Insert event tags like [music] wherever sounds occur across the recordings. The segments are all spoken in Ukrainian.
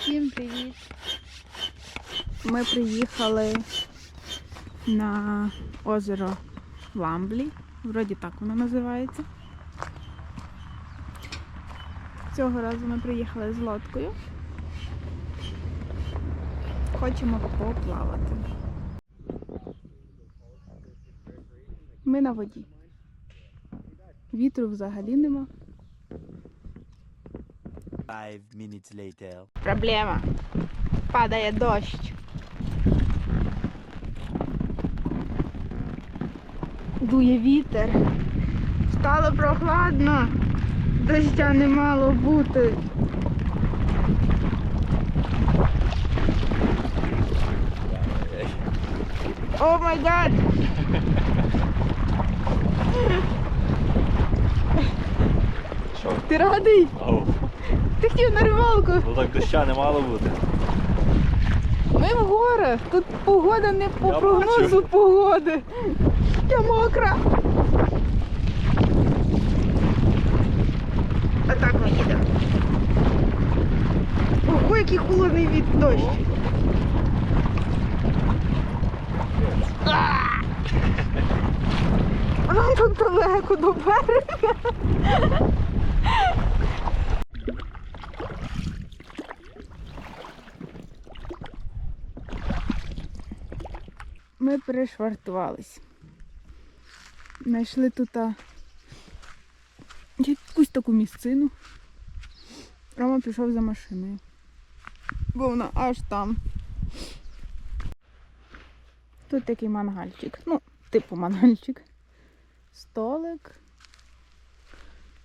Всім привіт. Ми приїхали на озеро Ламблі. Вроді так воно називається. Цього разу ми приїхали з лодкою. Хочемо поплавати. Ми на воді. Вітру взагалі нема. Five minutes later. Проблема. Падає дощ. Дує вітер. Стало прохладно. Доща не мало бути. О май гад! Ти радий? Ау. Ти хотів на рибалку. Ну так доща не мало бути. Ми в горах. Тут погода не по Я прогнозу бачу. погоди. Я мокра. А так ми їдемо. Ого, який холодний від дощ. А! [laughs] Нам тут далеко до берега. Ми перешвартувались. Знайшли тут якусь таку місцину. Рома пішов за машиною. Бо вона аж там. Тут такий мангальчик. Ну, типу мангальчик. Столик.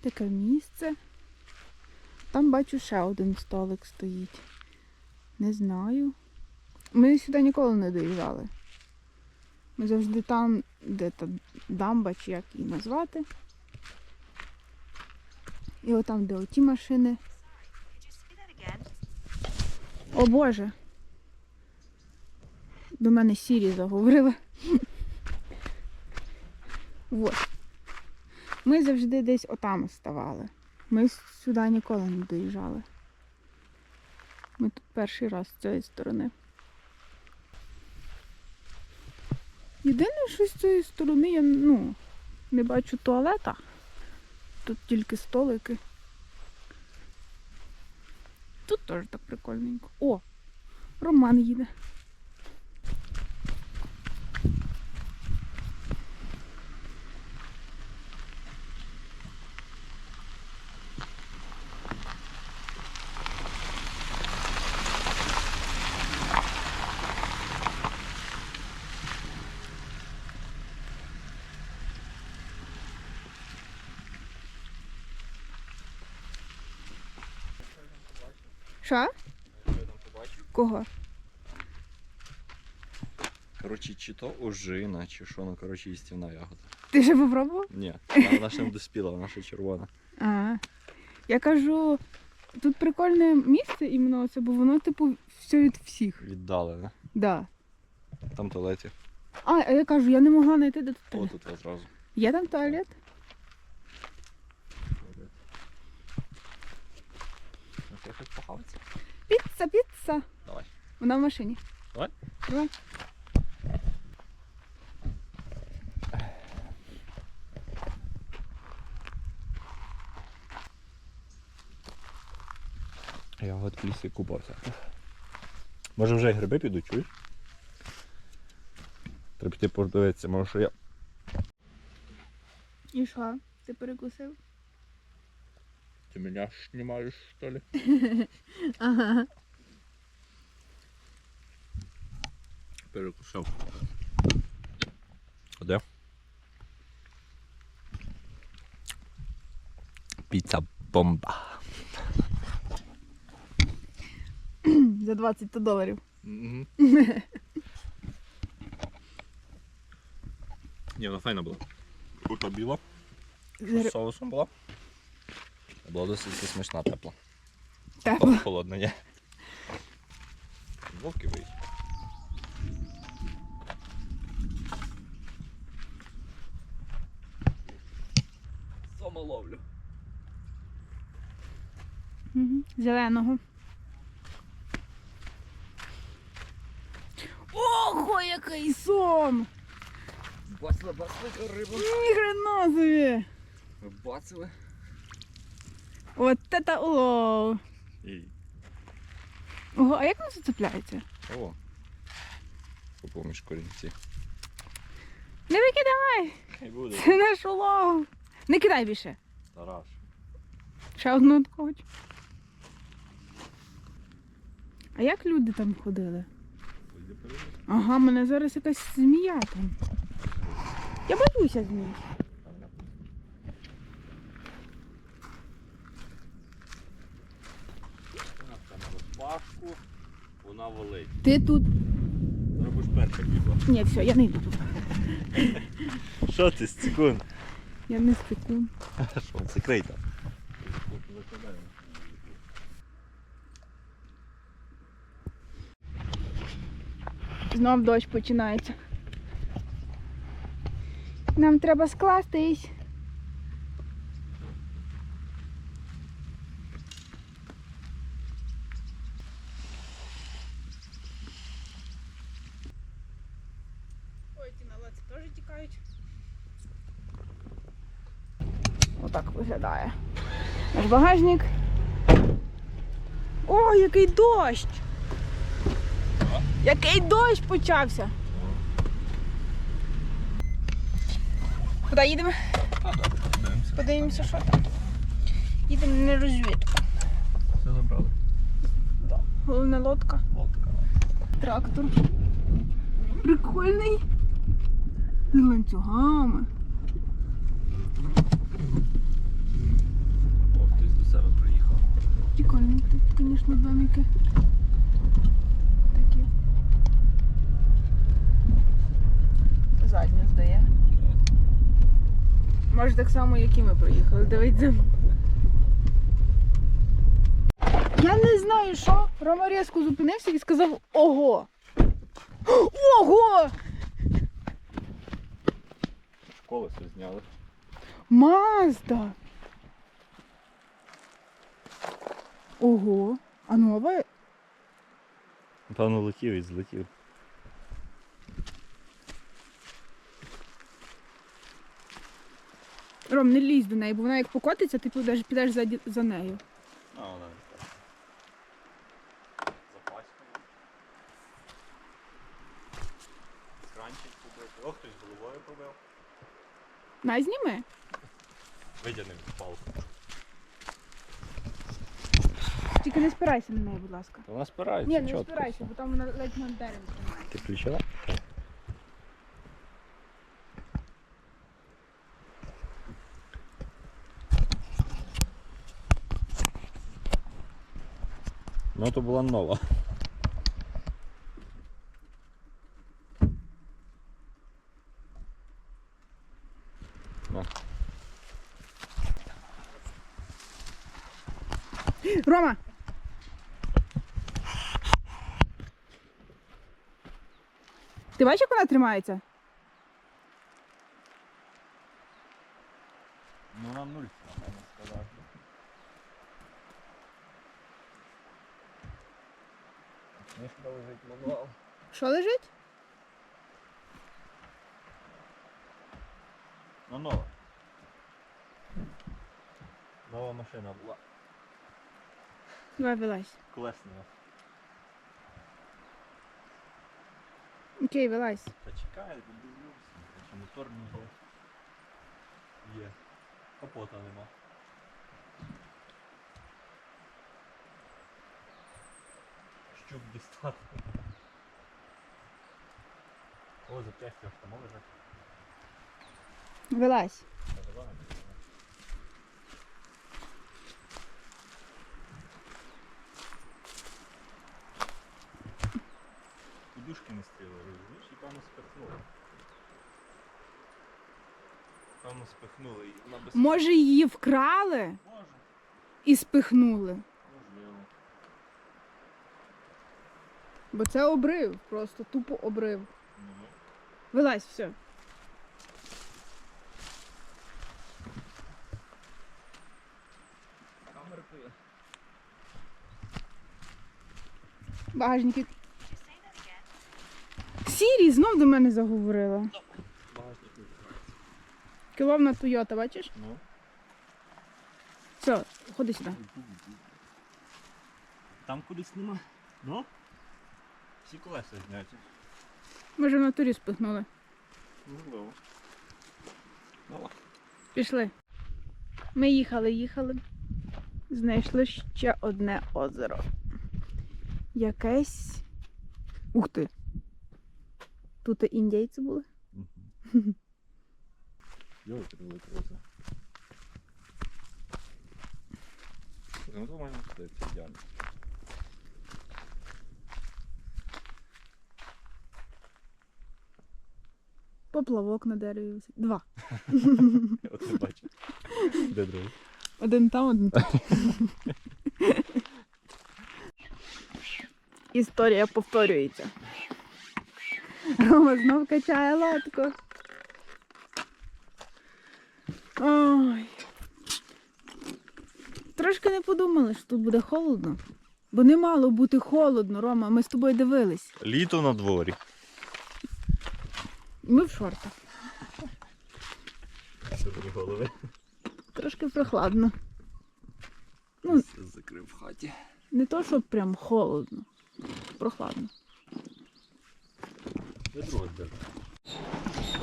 Таке місце. Там бачу ще один столик стоїть. Не знаю. Ми сюди ніколи не доїжджали. Ми завжди там, де та дамба, чи як її назвати. І отам, де оті машини. О Боже. До мене Сірі заговорила. Вот. Ми завжди десь отам ставали. Ми сюди ніколи не доїжджали. Ми тут перший раз з цієї сторони. Єдине, що з цієї сторони я ну, не бачу туалета. Тут тільки столики. Тут теж так прикольненько. О! Роман їде. Що? Кого? Коротше, чи то ожина, чи що, ну коротше, їстівна ягода. Ти вже попробував? Ні, [laughs] вона, вона ще не доспіла, вона ще червона. А, я кажу, тут прикольне місце іменно це, бо воно, типу, все від всіх. Віддалене. Да. Там туалеті. А, а я кажу, я не могла знайти де тут О, туалет. тут одразу. Є там туалет? Ну, ти хоч похаватися? Піца, піца. Давай. Вона в машині. Давай. Давай. Ягод в лісі купа всяких. Може вже й гриби підуть, чуєш? Треба піти подивитися, може що я. І що? Ти перекусив? Ти мене знімаєш, що ли? [laughs] Ага. Перекусив. А де? Піца бомба. За 20 доларів. Ні, вона файна була. Курка біла, з соусом була. Була досить смачна тепла. Тепло. Холодна, ні. Вовки вийшли. Самоловлю. Угу. Зеленого. Ого, який сом! Бачили, бачили рибу. Ніхрена собі! Ви бачили? От це улов! І. Ого, а як воно зацепляється? О. Попоміж корінці. Не викидай! Хай буде. Це наш улов! Не кидай більше! Тараш. Ще одну хоч. А як люди там ходили? Ага, мене зараз якась змія там. Я боюся змій. Розпашку, вона волить. Ти тут. Робиш перша бігла. Ні, все, я не йду тут. Що ти, стікун? Я не спеку. Що, закрий там. Знов дощ починається. Нам треба скластись. Ой, ті налиці теж тікають. Отак виглядає. Наш багажник. О, який дощ! Який дощ почався? Куди їдемо? Подивимося, що там. Їдемо на розвідку. Все забрали. Головна лодка, Лодка. трактор. Прикольний. З ланцюгами. О, хтось до себе приїхав. Прикольний тут, звісно, домики. Такі. Задню здає. Може так само, як і ми проїхали. Дивіться. Я не знаю, що. Рома різко зупинився і сказав ого. Ого! Колесо зняли. Мазда! Ого! А нова? Певно, летів і злетів. Ром, не лізь до неї, бо вона як покотиться, ти підеш, підеш за, за нею. А, вона не так. Запаськана. Кранчик побив. О, хтось головою побив. На, зніми. Видяним палку. Тільки не спирайся на неї, будь ласка. Вона спирається. Ні, не чітко спирайся, бо там вона ледь над деревом тримає. Ти включила? Ну, то була нова. На. Рома! Ти бачиш, як вона тримається? Ну, на нуль, можна сказати. Книжка лежить мануал. Що лежить? Ну, нова. Нова машина була. Давай вилазь. Колеснова. Окей, вилазь. Та чекай, дивлюся. Чи мотор не є. Є. Капота нема. Щуп дістати. О, запчасті лежать. Вилазь. Та давай. Подушки не стріли, розумієш? І певно спихнули. Певно спихнули і вона без... Може її вкрали Може, і спихнули. можливо. Бо це обрив, просто тупо обрив. Ну, Вилазь, все. камеркою. Багажники. Сірі знов до мене заговорила. Кіловна Тойота, бачиш? Ну. Все, ходи сюди. Там кудись нема. Ну? Всі колеса зняті. Ми вже в натурі спихнули. Можливо. Давай. Пішли. Ми їхали, їхали. Знайшли ще одне озеро. Якесь. Ух ти! Тут індійці були. Йой, це велике. Ну, можна сказати, ідеально. Поплавок на дереві. Два. [laughs] От не бачу. Де другий? Один там, один тут. Історія [laughs] повторюється. Рома знов качає лодку. Ой. Трошки не подумали, що тут буде холодно. Бо не мало бути холодно, Рома. Ми з тобою дивились. Літо на дворі. Ми в шортах. Сьогодні голови. Трошки прохладно. Ну. Закрив в хаті. Не то, щоб прям холодно. Прохладно.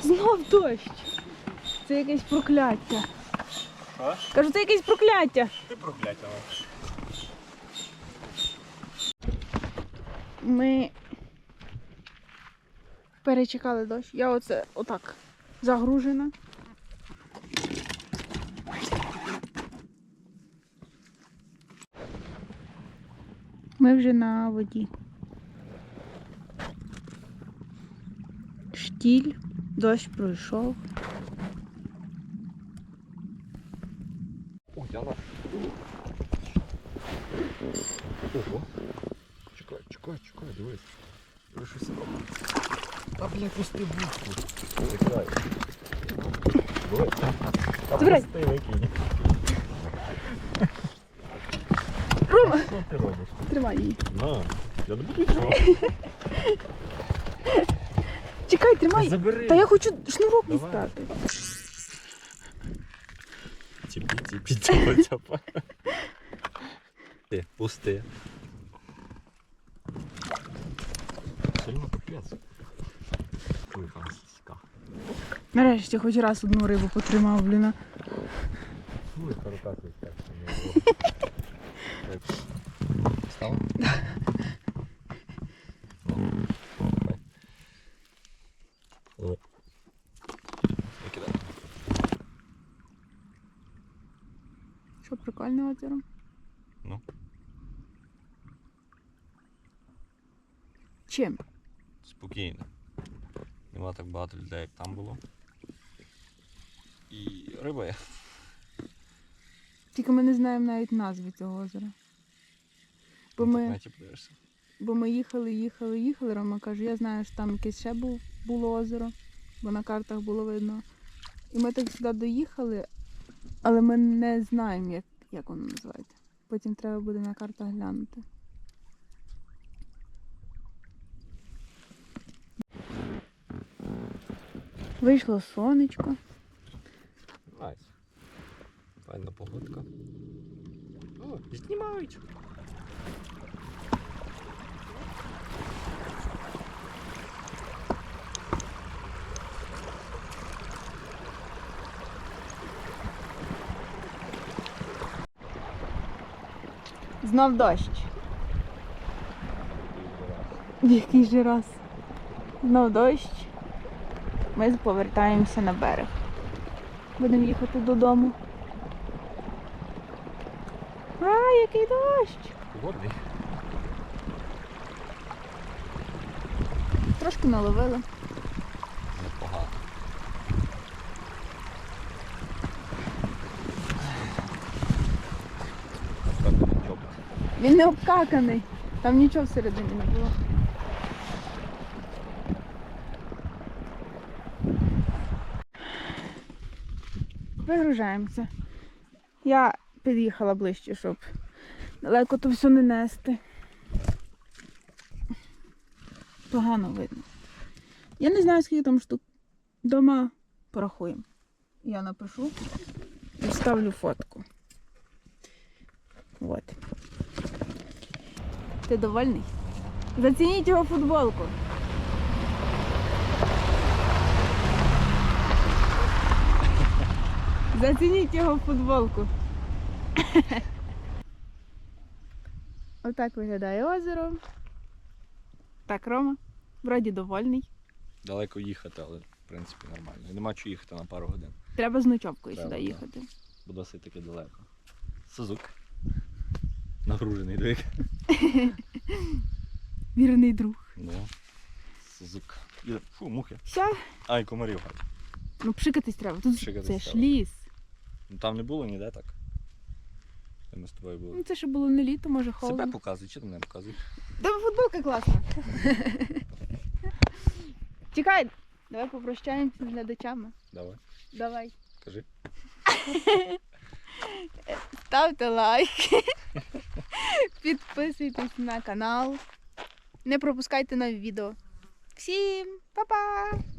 Знов дощ. Це якесь прокляття. А? Кажу, це якесь прокляття. Ти прокляття. Ми перечекали дощ. Я оце отак загружена. Ми вже на воді. Штіль, дощ пройшов. О, я на. Ого. Чекай, чекай, чекай, дивись. Ви щось робите. Та, блядь, пусти будку. Чекай. Давай. Та Забирай. пусти, викинь. Рома, Що ти робиш? тримай її. На, я не буду нічого. Чекай, тримай. Забери. Та я хочу шнурок дістати. Тіпі, тіпі, тіпа, тяпа. Ти, пусти. Сильно капець. Ой, фантастика. Нарешті хоч раз одну рибу потримав, блін. Ой, каракатий так. Стало? Ой. Викидай. Що прикольне озеро? Ну. Чим? Спокійно. Нема так багато людей, як там було. І риба є. Тільки ми не знаємо навіть назви цього озера. Бо ми, бо ми їхали, їхали, їхали. Рома каже, я знаю, що там якесь ще був, було озеро, бо на картах було видно. І ми так сюди доїхали, але ми не знаємо, як, як воно називається. Потім треба буде на картах глянути. Вийшло сонечко. Найс. Файна погодка. О, знімають. Знов дощ. В який же раз? Знов дощ. Ми повертаємося на берег. Будемо їхати додому. А, який дощ! Годний. Трошки наловили. Він не обкаканий. Там нічого всередині не було. Вигружаємося. Я під'їхала ближче, щоб далеко то все не нести. погано видно. Я не знаю, скільки там штук. Дома порахуємо. Я напишу і вставлю фотку. От. Ти довольний? Зацініть його футболку. Зацініть його футболку. [laughs] Отак виглядає озеро. Так, Рома. Вроді довольний. Далеко їхати, але в принципі нормально. І Нема чого їхати на пару годин. Треба з ночовкою Треба, сюди да. їхати. Бо досить таки далеко. Сузук. Нагружений двиг. [laughs] Вірний друг. Ну. Сузук. Фу, мухи. Що? Ай, комарів. Ну пшикатись треба. Тут Пшикатись це ж треба. ліс. Ну там не було ніде так. Де ми з тобою були. Ну це ще було не літо, може холодно. Себе показуй, чи ти мене показуй? Та футболка класна. [laughs] Чекай, давай попрощаємося з глядачами. Давай, Давай. кажи. [laughs] Ставте лайки. Підписуйтесь на канал. Не пропускайте нові відео. Всім па-па!